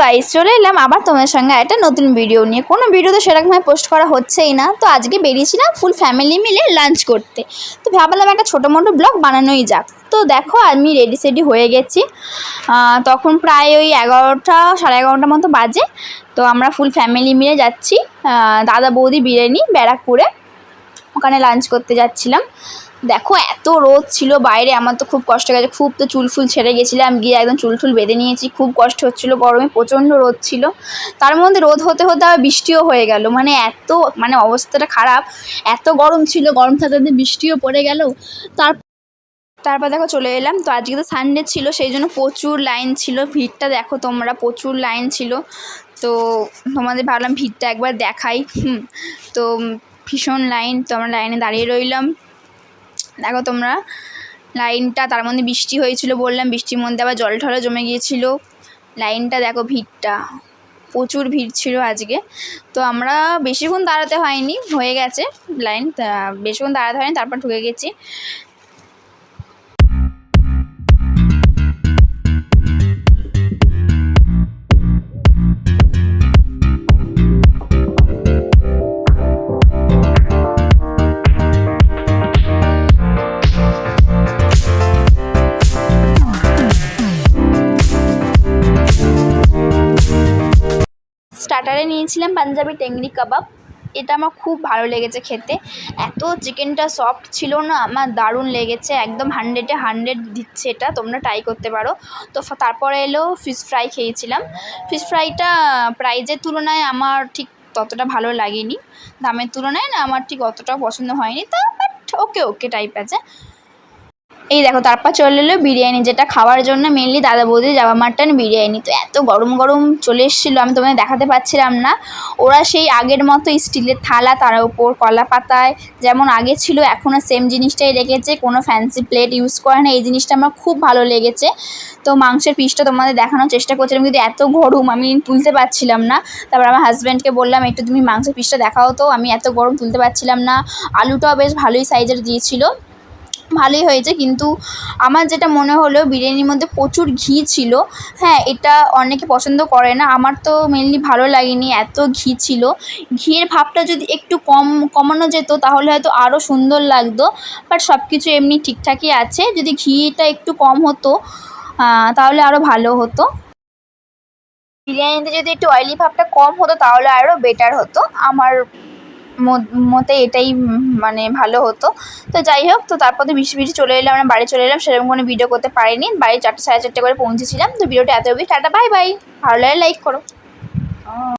Guys চলে এলাম আবার তোমাদের সঙ্গে একটা নতুন ভিডিও নিয়ে। কোনো ভিডিও তো সেরকমভাবে পোস্ট করা হচ্ছেই না। তো আজকে বেরিয়েছিলাম ফুল ফ্যামিলি মিলে লাঞ্চ করতে। তো ভাবলাম একটা ছোটো মোটো ব্লগ বানানোই যাক। তো দেখো আমি রেডি সেডি হয়ে গেছি। তখন প্রায় ওই এগারোটা, সাড়ে এগারোটার মতো বাজে। তো আমরা ফুল ফ্যামিলি মিলে যাচ্ছি। দাদা বৌদি বিরিয়ানি ব্যারাকপুরে। ওখানে লাঞ্চ করতে যাচ্ছিলাম। দেখো, এত রোদ ছিল বাইরে, আমার তো খুব কষ্ট গেছে। খুব তো চুল ফুল ছেড়ে গেছিলাম, গিয়ে একদম চুল টুল বেঁধে নিয়েছি, খুব কষ্ট হচ্ছিল, গরমে প্রচণ্ড রোদ ছিল। তার মধ্যে রোদ হতে হতে আবার বৃষ্টিও হয়ে গেল। মানে এত মানে অবস্থাটা খারাপ, এত গরম ছিল, গরম থাকতে বৃষ্টিও পড়ে গেল। তার, তারপর দেখো চলে এলাম। তো আজকে তো সানডে ছিল, সেই জন্য প্রচুর লাইন ছিল। ভিড়টা দেখো তোমরা, প্রচুর লাইন ছিল। তো তোমাদের ভাবলাম ভিড়টা একবার দেখাই। তো ভীষণ লাইন, তো আমরা লাইনে দাঁড়িয়ে রইলাম। দেখো তোমরা, লাইনটা তার মধ্যে বৃষ্টি হয়েছিল বললাম, বৃষ্টির মধ্যে আবার জল ঠলও জমে গিয়েছিল। লাইনটা দেখো ভিড়টা, প্রচুর ভিড় ছিল আজকে। তো আমরা বেশিক্ষণ দাঁড়াতে হয়নি, হয়ে গেছে লাইন বেশিক্ষণ দাঁড়াতে হয়নি, তারপর ঢুকে গেছি। স্টার্টারে নিয়েছিলাম পাঞ্জাবি টেংরি কাবাব। এটা আমার খুব ভালো লেগেছে খেতে। এত চিকেনটা সফট ছিল না, আমার দারুণ লেগেছে, একদম হান্ড্রেডে হান্ড্রেড দিচ্ছে এটা, তোমরা ট্রাই করতে পারো। তো তারপরে এলো ফিশ ফ্রাই খেয়েছিলাম। ফিশ ফ্রাইটা প্রাইজের তুলনায় আমার ঠিক ততটা ভালো লাগেনি। দামের তুলনায় না, আমার ঠিক অতটাও পছন্দ হয়নি, তা বাট ওকে ওকে টাইপ আছে। এই দেখো তারপর চলে এলো বিরিয়ানি, যেটা খাওয়ার জন্য মেনলি দাদা বৌদি, জামা মাটন, বিরিয়ানি। তো এত গরম গরম চলে এসেছিল, আমি তোমাদের দেখাতে পাচ্ছিলাম না। ওরা সেই আগের মতো স্টিলের থালা, তার উপর কলা পাতায়, যেমন আগে ছিল এখনও সেম জিনিসটাই রেখেছে, কোনো ফ্যান্সি প্লেট ইউজ করে না, এই জিনিসটা আমার খুব ভালো লেগেছে। তো মাংসের পিসটা তোমাদের দেখানোর চেষ্টা করছিলাম, কিন্তু এত গরম, আমি তুলতে পারছিলাম না। তারপর আমার হাজব্যান্ডকে বললাম, একটু তুমি মাংসের পিসটা দেখাও তো, আমি এত গরম তুলতে পারছিলাম না। আলুটাও বেশ ভালোই সাইজের দিয়েছিল। ভালোই হয়েছে, কিন্তু আমার যেটা মনে হলো বিরিয়ানির মধ্যে প্রচুর ঘি ছিল। হ্যাঁ এটা অনেকে পছন্দ করে না, আমার তো মেনলি ভালো লাগেনি, এত ঘি ছিল। ঘিয়ের ভাবটা যদি একটু কম, কমানো যেত, তাহলে হয়তো আরও সুন্দর লাগতো বাট সব কিছু এমনি ঠিকঠাকই আছে। যদি ঘিটা একটু কম হতো তাহলে আরও ভালো হতো। বিরিয়ানিতে যদি একটু অয়েলি ভাবটা কম হতো, তাহলে আরও বেটার হতো। আমার মত- এটাই মানে ভালো হতো। তো যাই হোক, তো তারপর তো বৃষ্টি বৃষ্টি চলে এলাম, আমরা বাড়ি চলে এলাম, সেরকম কোনো ভিডিও করতে পারিনি। বাড়ি চারটে সাড়ে চারটে করে পৌঁছেছিলাম, তো ভিডিওটা এত অবধি টাটা বাই বাই ভালো লাগে লাইক করো।